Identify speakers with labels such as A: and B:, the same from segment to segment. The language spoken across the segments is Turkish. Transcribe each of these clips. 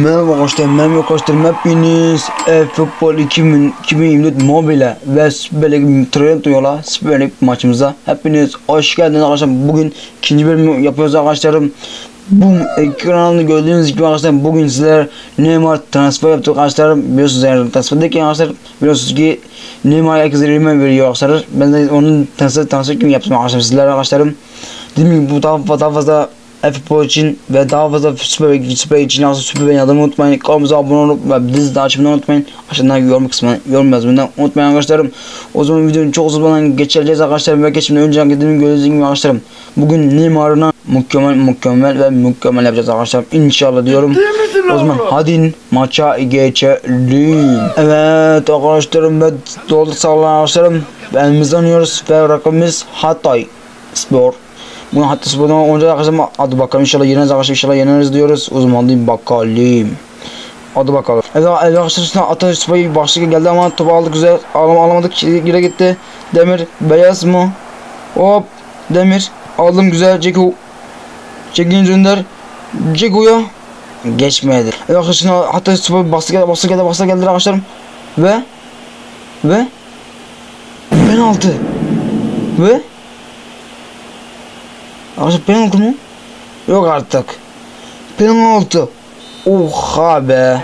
A: Merhaba arkadaşlar, merhaba arkadaşlar. Hepiniz e-futbol 2000 2024 mobile ve Süper Trento yola Süper Lig maçımıza hepiniz hoş geldiniz arkadaşlar. Bugün ikinci bölümü yapıyoruz arkadaşlarım. Bu ekranında gördüğünüz gibi arkadaşlar bugün sizler Neymar transfer yaptık arkadaşlarım. Biliyorsunuz yani transferdeki arkadaşlar biliyorsunuz ki Neymar herkese rime veriyor arkadaşlar. Ben de onun transfer transfer kimi yaptım arkadaşlar sizler arkadaşlarım. Dediğim gibi bu daha, daha fazla futbol için ve daha fazla süper süper için aslında süper beni adımı unutmayın. Kanalımıza abone olup ve bizi de açmayı unutmayın. Aşağıdan yorum kısmına yorum yazmayı unutmayın arkadaşlarım. O zaman videonun çok uzun geçireceğiz arkadaşlar ve geçmeden önce dediğim gördüğünüz gibi arkadaşlarım. Bugün Neymar'ına mükemmel mükemmel ve mükemmel yapacağız arkadaşlar. İnşallah diyorum. O zaman hadi maça geçelim. Evet arkadaşlarım ve doldu sağlam arkadaşlarım. Elimizi anıyoruz ve rakibimiz Hatay Spor. Bunu hatta spordan önce arkadaşlar hadi bakalım inşallah yeneriz arkadaşlar inşallah yeneriz diyoruz. O zaman hadi bakalım. Hadi bakalım. Evet arkadaşlar Atatürk Spor'u başlığı geldi ama topu aldık güzel. Alam alamadık gire gitti. Demir beyaz mı? Hop Demir aldım güzel Ceku. Cekin Dündar. Ceku'ya geçmedi. Evet arkadaşlar Atatürk Spor bastı geldi bastı geldi bastı geldi arkadaşlarım. Ve ve penaltı. Ve Arkadaşlar penaltı mı? Yok artık. Penaltı. Oha be.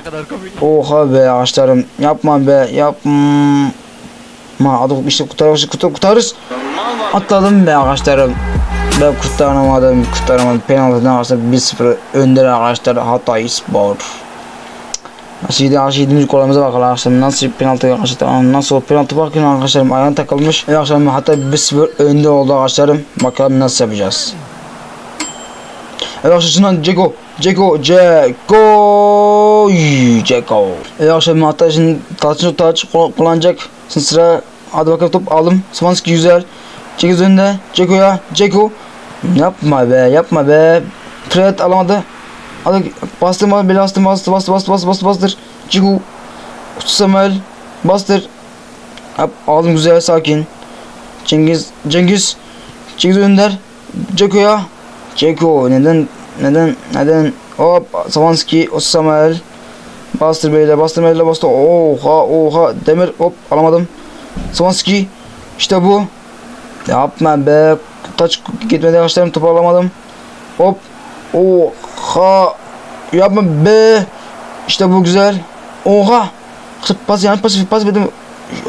A: Oha be arkadaşlarım. Yapma be. Yapma. Hadi işte kurtarırız. Kurtar, kurtarırız. Atladım be arkadaşlarım. Ben kurtaramadım. Kurtaramadım. Penaltıdan arkadaşlar 1-0 önde arkadaşlar. Hatay Spor. Arkadaşlar yediğimiz golümüze bakalım arkadaşlar nasıl penaltı arkadaşlar nasıl penaltı bakın arkadaşlarım? Ayağına takılmış. Arkadaşlarım hatta 1-0 önde oldu arkadaşlarım. Bakalım nasıl yapacağız. Evet arkadaşlar Ceko Ceko Ceko Ceko Evet arkadaşlar hatta şimdi taçın taç kullanacak. Şimdi sıra hadi bakalım top aldım. Swansky güzel Ceko önünde Ceko'ya Ceko yapma be yapma be. Fred alamadı Hadi bastım abi bastım bastı bastı bastı bastı bastı bastır. Cigu. Samuel bastır. Hop aldım güzel sakin. Cengiz Cengiz Cengiz Önder Ceko'ya Ceko neden neden neden hop Savanski Samuel bastır beyler bastır beyler bastır oha oha demir hop alamadım Savanski işte bu yapma be taç gitmedi arkadaşlarım topu alamadım hop Oha. Yapma be. İşte bu güzel. Oha. Pas yani pas pas verdim.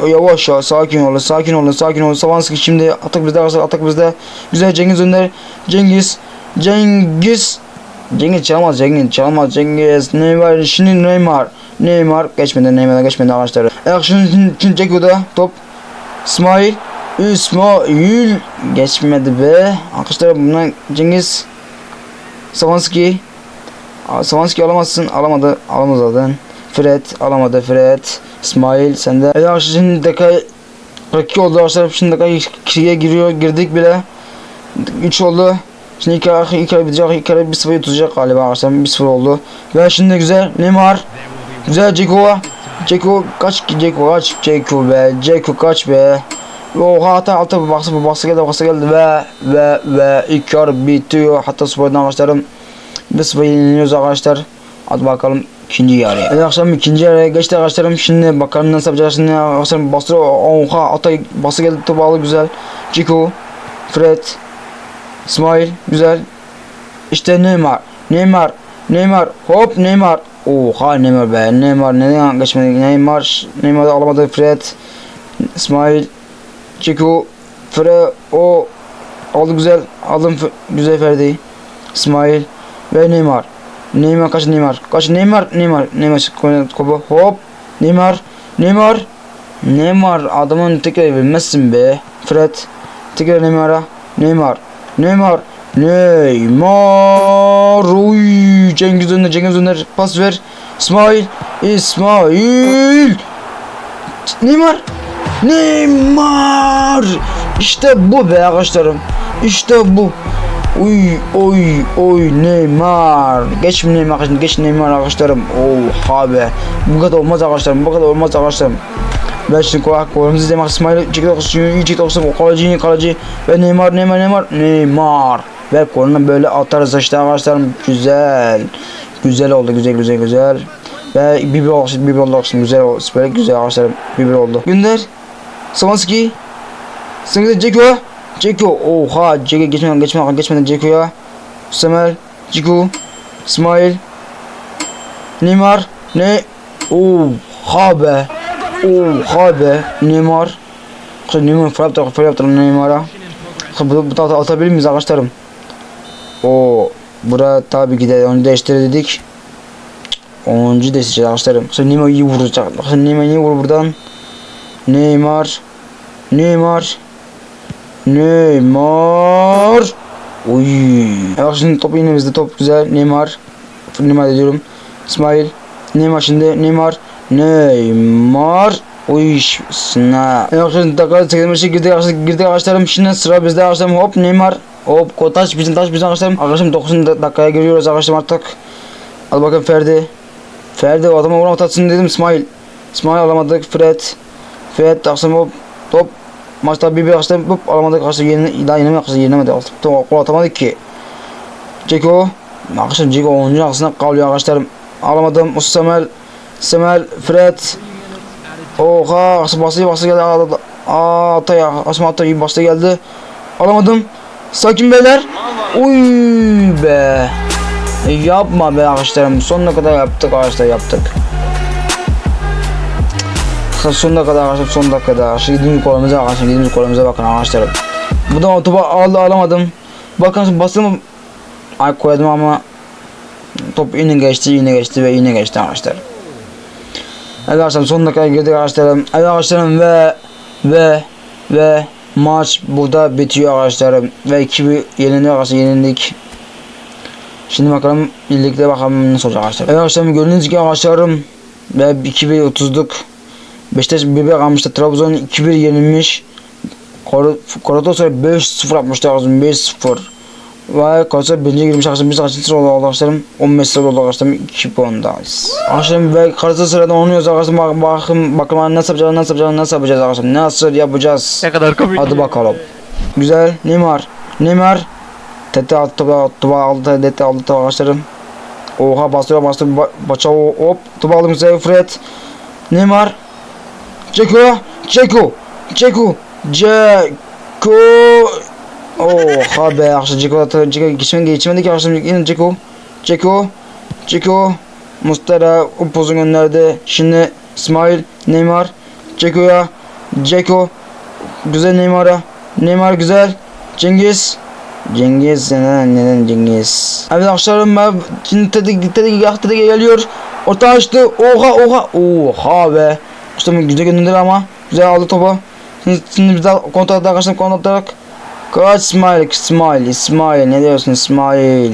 A: Yavaş ya sakin olun sakin olun sakin olun Savanski şimdi atak bizde arkadaşlar atak bizde güzel Cengiz Önder Cengiz Cengiz Cengiz çalmaz Cengiz çalmaz Cengiz Neymar şimdi Neymar Neymar geçmedi Neymar'a geçmedi arkadaşlar şimdi, şimdi Ceko'da top İsmail İsmail geçmedi be arkadaşlar bundan Cengiz Savanski Savanski alamazsın. Alamadı. Alamaz zaten. Fred alamadı. Fred. İsmail sende. Eda Arşıç'ın dakika rakı oldu. Arşıç'ın şimdi dakika kişiye giriyor. Girdik bile. 3 oldu. Şimdi ilk ara, ilk ara bitecek. İlk ara 1-0'yı tutacak galiba. Arşıç'ın 1-0 oldu. Ve şimdi güzel. Neymar. Güzel Ceko. Ceko kaç ki Ceko kaç. Ceko be. Ceko kaç be. Oha hata altı bu baksı bu baksı geldi baksı geldi ve ve ve ilk bitiyor. Hatta spordan başlarım. 1-0 yeniliyoruz arkadaşlar. Hadi bakalım ikinci yarıya. Evet akşam ikinci yarıya geçti arkadaşlarım. Şimdi bakalım nasıl yapacağız. Şimdi arkadaşlarım bastı. Oha Atay bası geldi topu aldı güzel. Ciko, Fred, İsmail güzel. İşte Neymar. Neymar. Neymar. Hop Neymar. Oha Neymar be. Neymar neden geçmedi? Neymar. Neymar alamadı. Fred. İsmail. Ceko. Fred. O. Aldı güzel. Aldım güzel Ferdi. İsmail ve Neymar. Neymar kaç Neymar? Kaç Neymar? Neymar. Neymar kopu hop. Neymar. Neymar. Neymar adamın tekrar bilmezsin be. Fred. Tekrar Neymar'a. Neymar. Neymar. Neymar. Uy Cengiz Önder Cengiz Önder. Pas ver. İsmail. İsmail. Neymar. Neymar. İşte bu be arkadaşlarım. İşte bu Uy oy oy Neymar geç Neymar geç Neymar arkadaşlarım oha be bu kadar olmaz arkadaşlarım bu kadar olmaz arkadaşlarım ben şimdi kulak golümüzü izlemek İsmail çekti olsun iyi çekti olsun kaleci kaleci ve Neymar Neymar Neymar Neymar ve golünü böyle atarız işte arkadaşlarım güzel Güzel oldu güzel güzel güzel. Ve biber olsun biber olsun güzel oldu. Böyle güzel arkadaşlarım biber oldu. Gönder. Samanski. Sınırda Ceko. Ceko. Oha Ceko geçmeden geçmeden geçmeden Ceko'ya. Samel. Ceko. İsmail. Neymar. Ne? Oha be. Oha be. Neymar. Kız Neymar falan yaptı. Falan yaptı Neymar'a. Kız Bu, bu da atabilir miyiz arkadaşlarım? O bura tabii ki onu değiştir dedik. 10. değiştireceğiz arkadaşlarım. Kız Neymar iyi vuracak. Kız Neymar iyi vur buradan. Neymar. Neymar. Neymar. Uy. Evet şimdi top yine bizde top güzel. Neymar. Neymar diyorum. İsmail. Neymar şimdi. Neymar. Neymar. Uy. Sına. Evet şimdi dakika 85'e girdik arkadaşlar. Girdik arkadaşlarım. Şimdi sıra bizde arkadaşlarım. Hop Neymar. Hop ko- taş bizim taş bizim arkadaşlarım. Arkadaşlarım 9. dakikaya giriyoruz arkadaşlarım artık. Hadi bakalım Ferdi. Ferdi o adama vuram atatsın dedim İsmail. İsmail alamadık. Fred. Fred akşam hop top maçta bir bir akşam hop alamadık akşam yeni daha yenemedik akşam yenemedik top gol atamadık ki. Ceko akşam Ceko 10. akşamda kalıyor arkadaşlarım. Alamadım. Musa Semel. Semel. Fred. Oha akşam bastı bastı geldi. Aa, Atay akşam Atay bastı geldi. Alamadım. Sakin beyler. Uy be. Yapma be arkadaşlarım. Sonuna kadar yaptık arkadaşlar yaptık. Sonuna kadar arkadaşlar son dakikada. Şu 7. kolumuza arkadaşlar 7. kolumuza bakın arkadaşlar. Bu da topu aldı alamadım. Bakın bastım. Ay koydum ama top yine geçti yine geçti ve yine geçti arkadaşlar. Evet arkadaşlar son dakikaya girdik arkadaşlarım. Evet arkadaşlarım ve ve ve maç burada bitiyor arkadaşlarım. Ve 2 yenildik arkadaşlar yenildik. Şimdi bakalım birlikte bakalım nasıl olacak arkadaşlar. Evet arkadaşlar gördüğünüz gibi arkadaşlarım ve 2-1-30'luk Beşiktaş 1-1 kalmıştı. Trabzon 2-1 yenilmiş. Galatasaray 5-0 yapmıştı arkadaşlar 5-0. Ve Galatasaray birinci girmiş arkadaşlar. Biz kaçıncı sırada oldu arkadaşlarım? 15 sırada oldu arkadaşlarım. 2 puandayız. Arkadaşlarım ve Galatasaray'dan oynuyoruz arkadaşlar. Bak, bakın bakalım nasıl yapacağız nasıl yapacağız nasıl yapacağız arkadaşlar. Nasıl yapacağız?
B: Ne kadar komik.
A: Hadi bakalım. Güzel. Neymar. Neymar. Tete aldı topa topa aldı tete aldı topa arkadaşlarım. Oha bastırıyor bastırıyor. Ba Baça hop topa aldım size Fred. Neymar. Ceko. Ceko. Ceko. Ceko. Oha be arkadaşlar Ceko da Ceko geçmedi geçmedi ki arkadaşlar yine Ceko. Ceko. Ceko. Mustara upuzun gönderdi. Şimdi İsmail Neymar. Ceko'ya. Ceko. Güzel Neymar'a. Neymar güzel. Cengiz. Cengiz neden neden Cengiz? Evet arkadaşlarım ben şimdi tedik tedik tedik geliyor. Orta açtı. Oha oha. Oha be. İşte güzel gönderdi ama. Güzel aldı topu. Şimdi, şimdi bir daha kontrol atarak arkadaşlar kontrol atarak. Kaç İsmail İsmail İsmail ne diyorsun İsmail?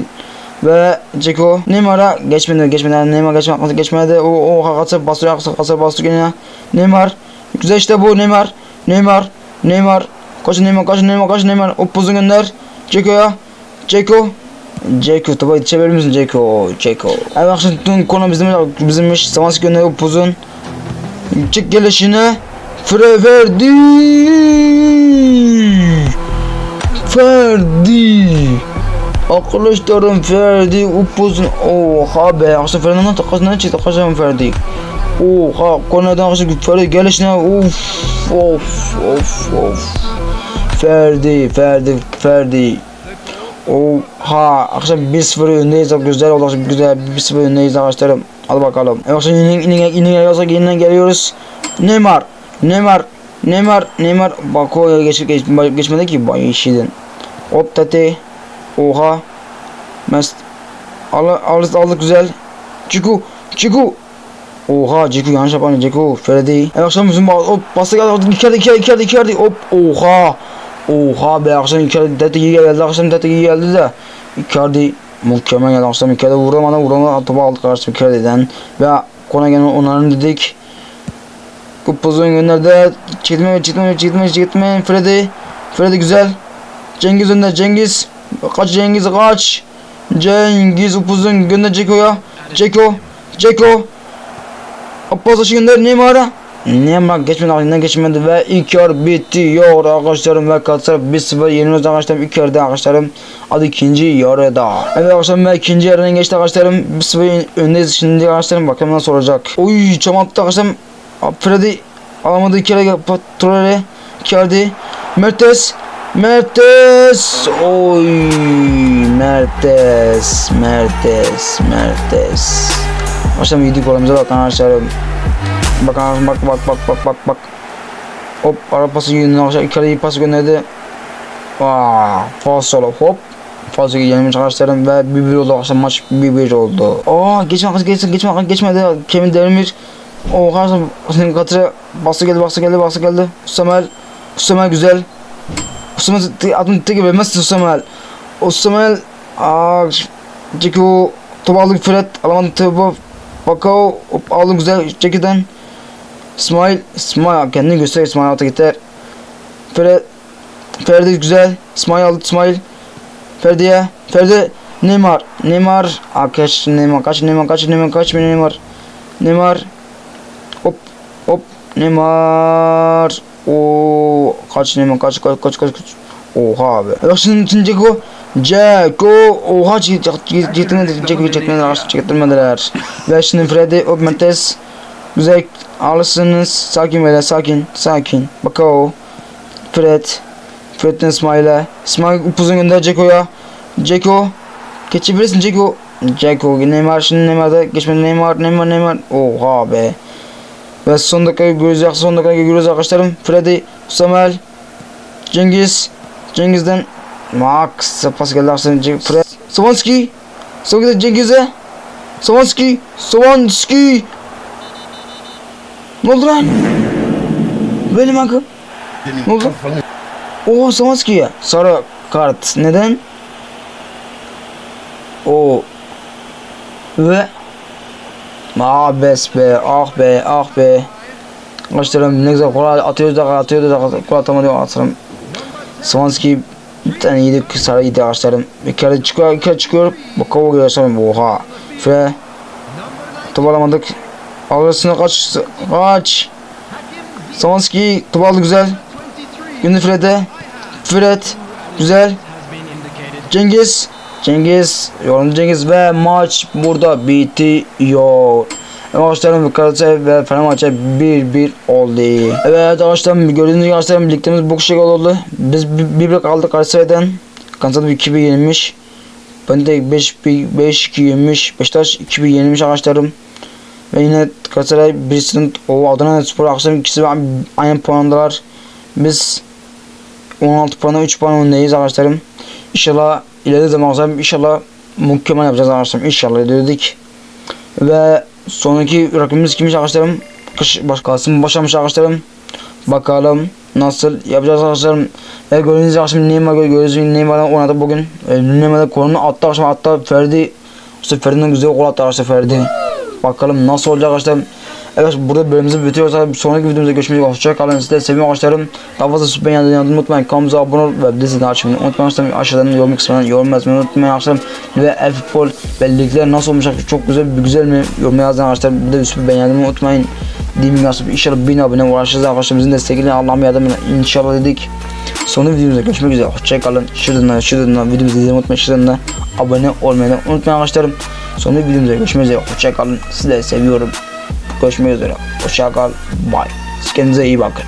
A: Ve Ceko Neymar'a geçmedi geçmeden Neymar geçmedi geçmedi. O o hakası bastırıyor hakası hakası bastırıyor yine Neymar güzel işte bu Neymar. Neymar Neymar. Koş Neymar koş Neymar koş Neymar. O puzu gönder. Ceko'ya Ceko Ceko topa yetişebilir misin? Ceko Ceko Evet tüm konu bizim bizimmiş Samansı gönder o puzun Çık gelişine. Fre verdi Ferdi. Arkadaşlarım Ferdi upuzun Oha be Akşam Ferdi'nin takasından çıktı? Akşam Ferdi? Oha konudan akşam Ferdi gelişine Uf of of of. Ferdi Ferdi Ferdi Oha akşam 1-0 öndeyiz güzel oldu akşam güzel 1-0 öndeyiz arkadaşlarım. Hadi bakalım. E, Akşam yine geliyorsak yine geliyoruz. Neymar Neymar Neymar Neymar. Bako geç, geç, geçmedi ki bay işidin Hop tate Oha. Mes Al, aldık aldık güzel. Ciku Ciku. Oha Ciku yanlış yapan Ciku. Ferdi. E akşam bizim hop bastı geldi Icardi Icardi Icardi Icardi hop Oha Oha be akşam Icardi Dete iyi geldi akşam Dete iyi geldi de. Icardi mükemmel geldi akşam Icardi vuramadan vuramadan topu aldık karşı Icardi'den ve kona gelen onların dedik pozisyon gönderdi. Çekme çekme çekme çekme Freddy. Freddy güzel. Cengiz önde Cengiz. Kaç Cengiz kaç. Cengiz upuzun gönder Ceko'ya Ceko Ceko. Pozisyon gönder Neymar'a Neymar geçmedi elinden geçmedi ve ilk yarı bitiyor arkadaşlarım ve Galatasaray 1-0 yeniliyoruz arkadaşlarım ilk yarıda arkadaşlarım adı ikinci yarıda. Evet arkadaşlarım ve ikinci yarıdan geçti arkadaşlarım 1-0 öndeyiz şimdi arkadaşlarım bakalım nasıl olacak. Oy çam attı arkadaşlarım. Freddy alamadı iki kere Torreira iki yardı. Mertes Mertes oy Mertes Mertes Mertes Arkadaşlar yedik golümüze bakın arkadaşlarım Bakın bak bak bak bak bak bak Hop ara pası iki kere iyi pas gönderdi Vaa Fasolo hop Fazla yenilmiş arkadaşlarım ve 1-1 oldu arkadaşlar maç 1-1 oldu. Aa geçme arkadaşlar geçme geçme arkadaşlar geçmedi. Kevin Demir o arkadaşlar senin katı bası geldi bası geldi bası geldi. Usamel Usamel güzel. Usamel adını tek vermez Usamel. Usamel aa Ceko top aldık Fred alamadı topu. Bakao hop aldı güzel Ceki'den. İsmail İsmail kendini göster İsmail alta gider. Fred Ferdi güzel. İsmail aldı İsmail. Ferdi'ye. Ferdi Neymar. Neymar. Arkadaş Neymar kaç Neymar kaç Neymar kaç Neymar. Neymar. Hop hop Neymar. O kaç Neymar kaç kaç kaç kaç kaç. Oha abi. Bak şimdi için Ceko. Ceko. Oha çektirmedi. Ceko'yu çekmediler. Çektirmediler. Ve şimdi Freddy. Hop Mertes. Güzel alırsınız. Sakin böyle sakin. Sakin. Bakao. Fred. Fred'den İsmail'e. İsmail upuzun gönder Ceko'ya. Ceko. Geçebilirsin Ceko. Ceko. Neymar şimdi Neymar'da geçmedi. Neymar. Neymar. Neymar. Oha be. Ve son dakika göreceğiz. Son dakika görüyoruz arkadaşlarım. Freddy. Samuel. Cengiz. Cengiz'den Max pas geldi arkadaşlar. Fred. Swansky. Sonra Cengiz'e. Swansky. Swansky. Ne oldu lan? Benim hakkım. Ne oldu? Oo Samaski'ye sarı kart. Neden? O ve Ah bes be, ah be, ah be. Arkadaşlarım ne güzel kolay atıyoruz da atıyoruz da kolay atamadı arkadaşlarım. Swansky bir tane yedik sarı yedi arkadaşlarım. Bir kere çıkıyor, bir kere çıkıyor. Bakava geliyor arkadaşlarım. Oha. Ve top Alırsına kaç, kaç. Swansky top güzel. Günü Fred'e. Fred. Güzel. Cengiz. Cengiz. Yorum Cengiz ve maç burada bitiyor. Arkadaşlarım Galatasaray ve Fenerbahçe 1-1 oldu. Evet arkadaşlarım gördüğünüz gibi arkadaşlarım birliktemiz bu şekilde oldu. Biz 1-1 kaldık Galatasaray'dan. Galatasaray 2-1 yenilmiş. Ben de 5-2 yenilmiş. Beşiktaş 2-1 yenilmiş arkadaşlarım. Ve yine Galatasaray birisinin o Adana Spor arkadaşlarım ikisi aynı puandalar. Biz 16 puanla 3 puan öndeyiz arkadaşlarım. İnşallah ileride zaman arkadaşlarım inşallah mükemmel yapacağız arkadaşlarım. İnşallah dedik. Ve sonraki rakibimiz kimmiş arkadaşlarım? Kış başkasının başlamış arkadaşlarım. Bakalım nasıl yapacağız arkadaşlarım. Ve gördüğünüz gibi arkadaşlarım Neymar gördüğünüz gibi Neymar'dan oynadı bugün. E, Neymar'da kolunu attı arkadaşlar hatta Ferdi işte Ferdi'nin güzel gol attı arkadaşlar Ferdi. Bakalım nasıl olacak arkadaşlar. Evet burada bölümümüzü bitiriyoruz. Sonraki videomuzda görüşmek üzere. Hoşçakalın. Size seviyorum arkadaşlarım. Daha fazla süper yandı unutmayın. Kanalımıza abone ol ve bizi de açmayı unutmayın. Arkadaşlar aşağıdan yorum kısmından yorum yazmayı unutmayın arkadaşlar. Ve el futbol bellilikler nasıl olmuş çok güzel güzel mi yorum yazın arkadaşlar. Bir de süper beğenmeyi unutmayın. Diyeyim arkadaşlar inşallah 1000 abone uğraşacağız arkadaşlar. Bizim destekleyin Allah'ım yardımıyla inşallah dedik. Sonraki videomuzda görüşmek üzere. Hoşçakalın. Şuradan şuradan videomuzu izlemeyi unutmayın. Şuradan da abone olmayı unutmayın arkadaşlarım. Sonraki videomuzda görüşmek üzere. Hoşçakalın. Sizleri seviyorum. Görüşmek üzere. Hoşça kal. Bye. Kendinize iyi bakın.